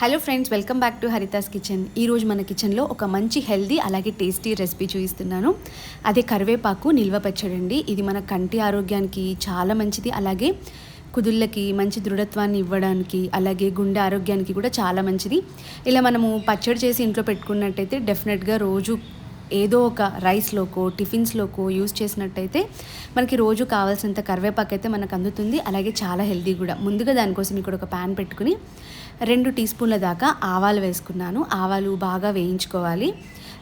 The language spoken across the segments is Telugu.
Hello friends welcome back to Haritha's kitchen ఈరోజు మన కిచెన్లో ఒక మంచి హెల్దీ అలాగే టేస్టీ రెసిపీ చూపిస్తున్నాను. అదే కరివేపాకు నిల్వ పచ్చడండి. ఇది మన కంటి ఆరోగ్యానికి చాలా మంచిది. అలాగే కుదుళ్ళకి మంచి దృఢత్వాన్ని ఇవ్వడానికి అలాగే గుండె ఆరోగ్యానికి కూడా చాలా మంచిది. ఇలా మనము పచ్చడి చేసి ఇంట్లో పెట్టుకున్నట్టయితే డెఫినెట్గా రోజు ఏదో ఒక రైస్లోకో టిఫిన్స్లోకో యూస్ చేసినట్టయితే మనకి రోజు కావాల్సినంత కరివేపాకు అయితే మనకు అందుతుంది. అలాగే చాలా హెల్దీ కూడా. ముందుగా దానికోసం ఇక్కడ ఒక ప్యాన్ పెట్టుకుని రెండు టీ స్పూన్ల దాకా ఆవాలు వేసుకున్నాను. ఆవాలు బాగా వేయించుకోవాలి.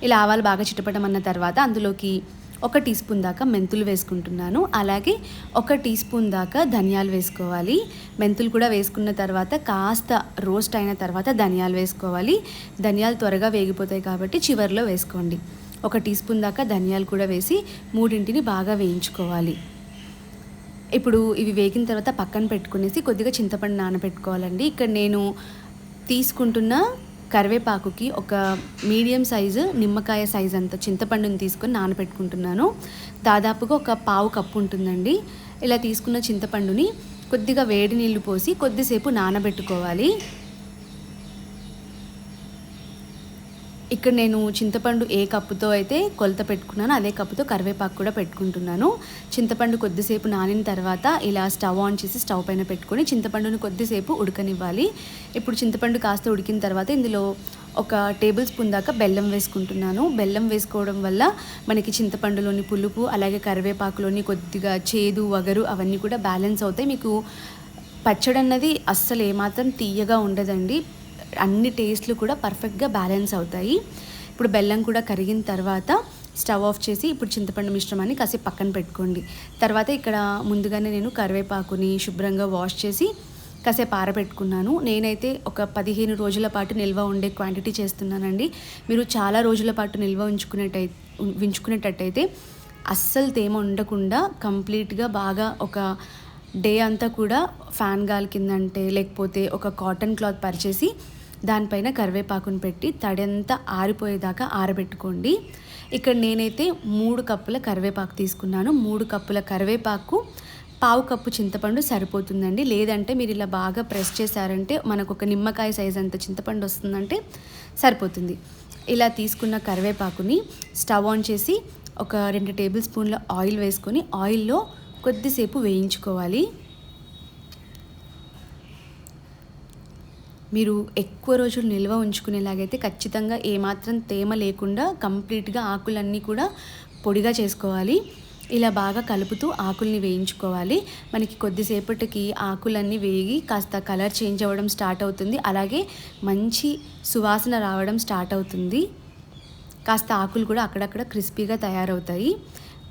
ఇలా ఆవాలు బాగా చిటపటమన్న తర్వాత అందులోకి ఒక టీ స్పూన్ దాకా మెంతులు వేసుకుంటున్నాను. అలాగే ఒక టీ స్పూన్ దాకా ధనియాలు వేసుకోవాలి. మెంతులు కూడా వేసుకున్న తర్వాత కాస్త రోస్ట్ అయిన తర్వాత ధనియాలు వేసుకోవాలి. ధనియాలు త్వరగా వేగిపోతాయి కాబట్టి చివరిలో వేసుకోండి. ఒక టీ స్పూన్ దాకా ధనియాలు కూడా వేసి మూడింటిని బాగా వేయించుకోవాలి. ఇప్పుడు ఇవి వేగిన తర్వాత పక్కన పెట్టుకునేసి కొద్దిగా చింతపండు నానబెట్టుకోవాలండి. ఇక్కడ నేను తీసుకుంటున్న కరివేపాకుకి ఒక మీడియం సైజు నిమ్మకాయ సైజ్ అంత చింతపండుని తీసుకొని నానబెట్టుకుంటున్నాను. దాదాపుగా ఒక పావు కప్పు ఉంటుందండి. ఇలా తీసుకున్న చింతపండుని కొద్దిగా వేడి నీళ్ళు పోసి కొద్దిసేపు నానబెట్టుకోవాలి. ఇక్కడ నేను చింతపండు ఏ కప్పుతో అయితే కొలత పెట్టుకున్నానో అదే కప్పుతో కరివేపాకు కూడా పెట్టుకుంటున్నాను. చింతపండు కొద్దిసేపు నానిన తర్వాత ఇలా స్టవ్ ఆన్ చేసి స్టవ్ పైన పెట్టుకొని చింతపండుని కొద్దిసేపు ఉడకనివ్వాలి. ఇప్పుడు చింతపండు కాస్త ఉడికిన తర్వాత ఇందులో ఒక టేబుల్ స్పూన్ దాకా బెల్లం వేసుకుంటున్నాను. బెల్లం వేసుకోవడం వల్ల మనకి చింతపండులోని పులుపు అలాగే కరివేపాకులోని కొద్దిగా చేదు వగరు అవన్నీ కూడా బ్యాలెన్స్ అవుతాయి. మీకు పచ్చడి అన్నది అస్సలు ఏమాత్రం తీయగా ఉండదండి. అన్ని టేస్ట్లు కూడా పర్ఫెక్ట్గా బ్యాలెన్స్ అవుతాయి. ఇప్పుడు బెల్లం కూడా కరిగిన తర్వాత స్టవ్ ఆఫ్ చేసి ఇప్పుడు చింతపండు మిశ్రమాన్ని కాసేపు పక్కన పెట్టుకోండి. తర్వాత ఇక్కడ ముందుగానే నేను కరివేపాకుని శుభ్రంగా వాష్ చేసి కాసేపు ఆరబెట్టుకున్నాను. నేనైతే ఒక పదిహేను రోజుల పాటు నిల్వ ఉండే క్వాంటిటీ చేస్తున్నానండి. మీరు చాలా రోజుల పాటు నిల్వ ఉంచుకునేటై ఉంచుకునేటట్టయితే అస్సలు తేమ ఉండకుండా కంప్లీట్గా బాగా ఒక డే అంతా కూడా ఫ్యాన్ గాలి కిందంటే లేకపోతే ఒక కాటన్ క్లాత్ పరిచేసి దానిపైన కరివేపాకును పెట్టి తడంతా ఆరిపోయేదాకా ఆరబెట్టుకోండి. ఇక్కడ నేనైతే మూడు కప్పుల కరివేపాకు తీసుకున్నాను. మూడు కప్పుల కరివేపాకు పావు కప్పు చింతపండు సరిపోతుందండి. లేదంటే మీరు ఇలా బాగా ప్రెస్ చేశారంటే మనకు ఒక నిమ్మకాయ సైజ్ అంత చింతపండు వస్తుందంటే సరిపోతుంది. ఇలా తీసుకున్న కరివేపాకుని స్టవ్ ఆన్ చేసి ఒక రెండు టేబుల్ స్పూన్ల ఆయిల్ వేసుకొని ఆయిల్లో కొద్దిసేపు వేయించుకోవాలి. మీరు ఎక్కువ రోజులు నిల్వ ఉంచుకునేలాగైతే ఖచ్చితంగా ఏమాత్రం తేమ లేకుండా కంప్లీట్గా ఆకులన్నీ కూడా పొడిగా చేసుకోవాలి. ఇలా బాగా కలుపుతూ ఆకుల్ని వేయించుకోవాలి. మనకి కొద్దిసేపటికి ఆకులన్నీ వేగి కాస్త కలర్ చేంజ్ అవ్వడం స్టార్ట్ అవుతుంది. అలాగే మంచి సువాసన రావడం స్టార్ట్ అవుతుంది. కాస్త ఆకులు కూడా అక్కడక్కడ క్రిస్పీగా తయారవుతాయి.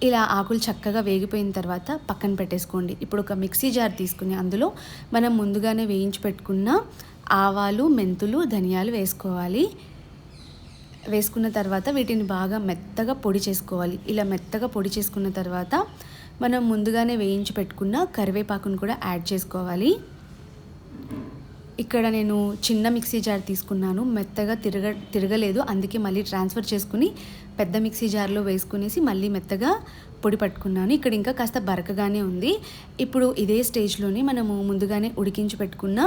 ఇలా ఆకులు చక్కగా వేగిపోయిన తర్వాత పక్కన పెట్టేసుకోండి. ఇప్పుడు ఒక మిక్సీ జార్ తీసుకుని అందులో మనం ముందుగానే వేయించి పెట్టుకున్న ఆవాలు మెంతులు ధనియాలు వేసుకోవాలి. వేసుకున్న తర్వాత వీటిని బాగా మెత్తగా పొడి చేసుకోవాలి. ఇలా మెత్తగా పొడి చేసుకున్న తర్వాత మనం ముందుగానే వేయించి పెట్టుకున్న కరివేపాకును కూడా యాడ్ చేసుకోవాలి. ఇక్కడ నేను చిన్న మిక్సీ జార్ తీసుకున్నాను. మెత్తగా తిరగ తిరగలేదు. అందుకే మళ్ళీ ట్రాన్స్ఫర్ చేసుకుని పెద్ద మిక్సీ జార్లో వేసుకునేసి మళ్ళీ మెత్తగా పొడి పట్టుకున్నాను. ఇక్కడ ఇంకా కాస్త బరకగానే ఉంది. ఇప్పుడు ఇదే స్టేజ్లోనే మనము ముందుగానే ఉడికించి పెట్టుకున్న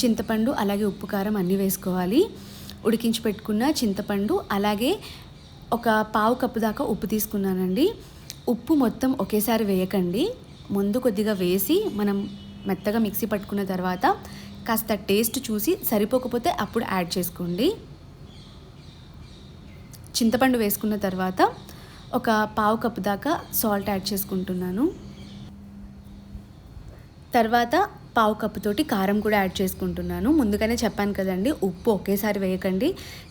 చింతపండు అలాగే ఉప్పు కారం అన్నీ వేసుకోవాలి. ఉడికించి పెట్టుకున్న చింతపండు అలాగే ఒక పావు కప్పు దాకా ఉప్పు తీసుకున్నానండి. ఉప్పు మొత్తం ఒకేసారి వేయకండి. ముందు కొద్దిగా వేసి మనం మెత్తగా మిక్సీ పట్టుకున్న తర్వాత కాస్త టేస్ట్ చూసి సరిపోకపోతే అప్పుడు యాడ్ చేసుకోండి. చింతపండు వేసుకున్న తర్వాత ఒక పావు కప్పు దాకా సాల్ట్ యాడ్ చేసుకుంటున్నాను. తర్వాత పావు కప్పుతోటి కారం కూడా యాడ్ చేసుకుంటున్నాను. ముందుగానే చెప్పాను కదండి ఉప్పు ఒకేసారి వేయకండి.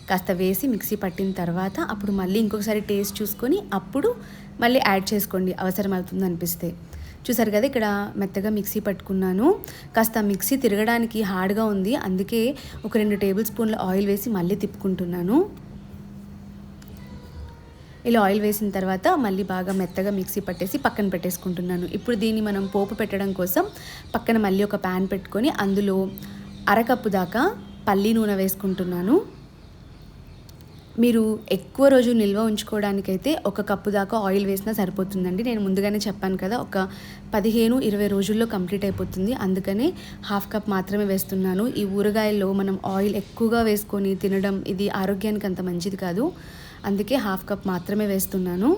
కాస్త వేసి మిక్సీ పట్టిన తర్వాత అప్పుడు మళ్ళీ ఇంకొకసారి టేస్ట్ చూసుకొని అప్పుడు మళ్ళీ యాడ్ చేసుకోండి. అవసరం అవుతుంది అనిపిస్తే. చూసారు కదా ఇక్కడ మెత్తగా మిక్సీ పట్టుకున్నాను. కాస్త మిక్సీ తిరగడానికి హార్డ్గా ఉంది. అందుకే ఒక రెండు టేబుల్ స్పూన్ల ఆయిల్ వేసి మళ్ళీ తిప్పుకుంటున్నాను. ఇలా ఆయిల్ వేసిన తర్వాత మళ్ళీ బాగా మెత్తగా మిక్సీ పట్టేసి పక్కన పెట్టేసుకుంటున్నాను. ఇప్పుడు దీన్ని మనం పోపు పెట్టడం కోసం పక్కన మళ్ళీ ఒక ప్యాన్ పెట్టుకొని అందులో అరకప్పు దాకా పల్లీ నూనె వేసుకుంటున్నాను. మీరు ఎక్కువ రోజు నిల్వ ఉంచుకోవడానికైతే ఒక కప్పు దాకా ఆయిల్ వేసినా సరిపోతుందండి. నేను ముందుగానే చెప్పాను కదా ఒక పదిహేను ఇరవై రోజుల్లో కంప్లీట్ అయిపోతుంది. అందుకనే హాఫ్ కప్ మాత్రమే వేస్తున్నాను. ఈ ఊరగాయల్లో మనం ఆయిల్ ఎక్కువగా వేసుకొని తినడం ఇది ఆరోగ్యానికి అంత మంచిది కాదు. అందుకే హాఫ్ కప్ మాత్రమే వేస్తున్నాను.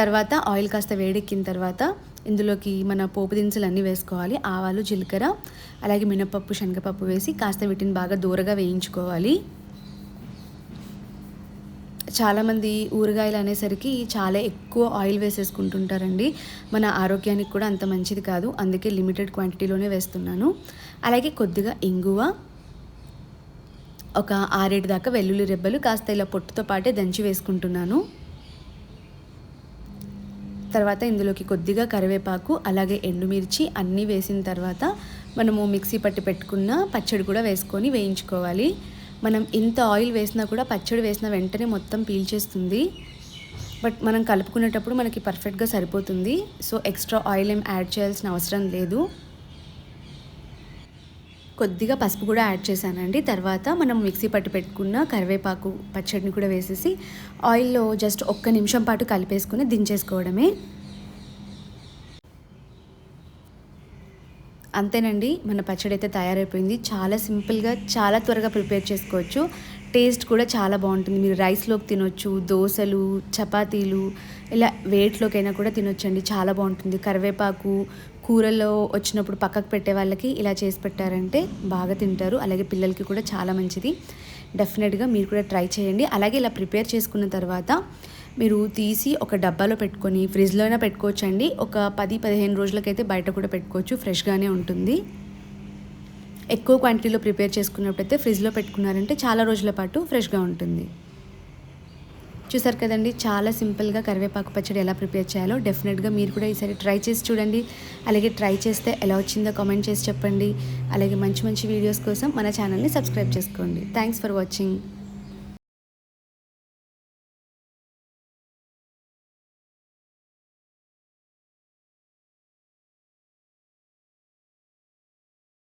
తర్వాత ఆయిల్ కాస్త వేడెక్కిన తర్వాత ఇందులోకి మన పోపు దినుసులు అన్నీ వేసుకోవాలి. ఆవాలు జీలకర్ర అలాగే మినపప్పు శనగపప్పు వేసి కాస్త వీటిని బాగా దూరగా వేయించుకోవాలి. చాలామంది ఊరగాయలు అనేసరికి చాలా ఎక్కువ ఆయిల్ వేసేసుకుంటుంటారండి. మన ఆరోగ్యానికి కూడా అంత మంచిది కాదు. అందుకే లిమిటెడ్ క్వాంటిటీలోనే వేస్తున్నాను. అలాగే కొద్దిగా ఇంగువ ఒక ఆరేడు దాకా వెల్లుల్లి రెబ్బలు కాస్త ఇలా పొట్టుతో పాటే దంచి వేసుకుంటున్నాను. తర్వాత ఇందులోకి కొద్దిగా కరివేపాకు అలాగే ఎండుమిర్చి అన్నీ వేసిన తర్వాత మనము మిక్సీ పట్టి పెట్టుకున్న పచ్చడి కూడా వేసుకొని వేయించుకోవాలి. మనం ఇంత ఆయిల్ వేసినా కూడా పచ్చడి వేసిన వెంటనే మొత్తం పీల్చేస్తుంది. బట్ మనం కలుపుకునేటప్పుడు మనకి పర్ఫెక్ట్గా సరిపోతుంది. సో ఎక్స్ట్రా ఆయిల్ ఏం యాడ్ చేయాల్సిన అవసరం లేదు. కొద్దిగా పసుపు కూడా యాడ్ చేశానండి. తర్వాత మనం మిక్సీ పట్టు పెట్టుకున్న కరివేపాకు పచ్చడిని కూడా వేసేసి ఆయిల్లో జస్ట్ ఒక్క నిమిషం పాటు కలిపేసుకుని దించేసుకోవడమే. అంతేనండి మన పచ్చడి అయితే తయారైపోయింది. చాలా సింపుల్గా చాలా త్వరగా ప్రిపేర్ చేసుకోవచ్చు. టేస్ట్ కూడా చాలా బాగుంటుంది. మీరు రైస్లోకి తినొచ్చు దోశలు చపాతీలు ఇలా వేట్లోకైనా కూడా తినొచ్చండి. చాలా బాగుంటుంది. కరివేపాకు కూరల్లో వచ్చినప్పుడు పక్కకు పెట్టే వాళ్ళకి ఇలా చేసి పెట్టారంటే బాగా తింటారు. అలాగే పిల్లలకి కూడా చాలా మంచిది. డెఫినెట్గా మీరు కూడా ట్రై చేయండి. అలాగే ఇలా ప్రిపేర్ చేసుకున్న తర్వాత మీరు తీసి ఒక డబ్బాలో పెట్టుకొని ఫ్రిడ్జ్లో అయినా పెట్టుకోవచ్చు అండి ఒక పది పదిహేను రోజులకైతే బయట కూడా పెట్టుకోవచ్చు. ఫ్రెష్గానే ఉంటుంది. ఎక్కువ క్వాంటిటీలో ప్రిపేర్ చేసుకున్నప్పుడైతే ఫ్రిడ్జ్లో పెట్టుకున్నారంటే చాలా రోజుల పాటు ఫ్రెష్గా ఉంటుంది. చూసారు కదండి చాలా సింపుల్గా కరివేపాకు పచ్చడి ఎలా ప్రిపేర్ చేయాలో డెఫినెట్గా మీరు కూడా ఈసారి ట్రై చేసి చూడండి. అలాగే ట్రై చేస్తే ఎలా వచ్చిందో కామెంట్ చేసి చెప్పండి. అలాగే మంచి మంచి వీడియోస్ కోసం మన ఛానల్ని సబ్స్క్రైబ్ చేసుకోండి. Thanks for watching.